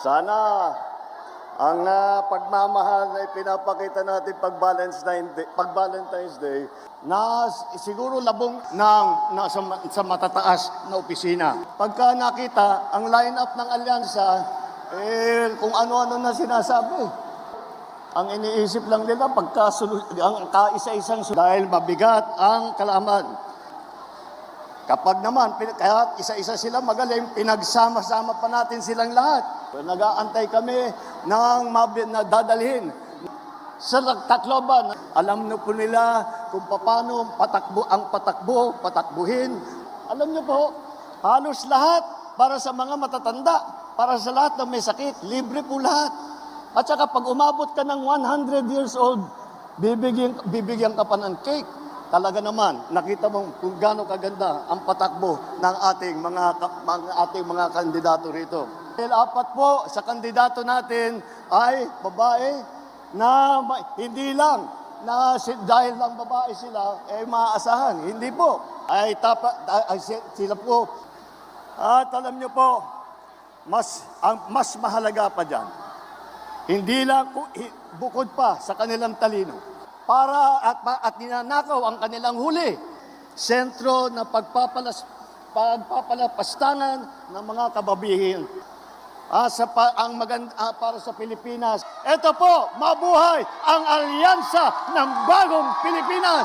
Sana ang ah, pagmamahal na ipinapakita natin pag Valentine's Day, pag Valentine's Day na siguro labong ng nasa sa matataas na opisina. Pagka nakita ang lineup ng alyansa, eh kung ano-ano na sinasabi. Ang iniisip lang nila pagkasunod ang kaisa-isang dahil mabigat ang kalaman. Kapag naman, kaya isa-isa sila magaling, pinagsama-sama pa natin silang lahat. Nag-aantay kami ng na dadalhin sa Tacloban. Alam niyo po nila kung paano patakbo, ang patakbo, patakbuhin. Alam niyo po, halos lahat para sa mga matatanda, para sa lahat na may sakit, libre po lahat. At saka pag umabot ka ng 100 years old, bibigyan, bibigyan ka pa ng cake. Talaga naman, nakita mo kung gaano kaganda ang patakbo ng ating mga, mga ating mga kandidato rito. Dahil apat po sa kandidato natin ay babae na hindi lang na dahil lang babae sila, eh maaasahan. Hindi po. Ay, tapa, ay, si- sila po. At alam niyo po, mas, ang, mas mahalaga pa dyan, hindi lang bukod pa sa kanilang talino para at at ninanakaw ang kanilang huli. Sentro na pagpapalas pagpapalapastangan ng mga kababihin. Ah, sa pa, ang maganda ah, para sa Pilipinas. Ito po, mabuhay ang alyansa ng bagong Pilipinas.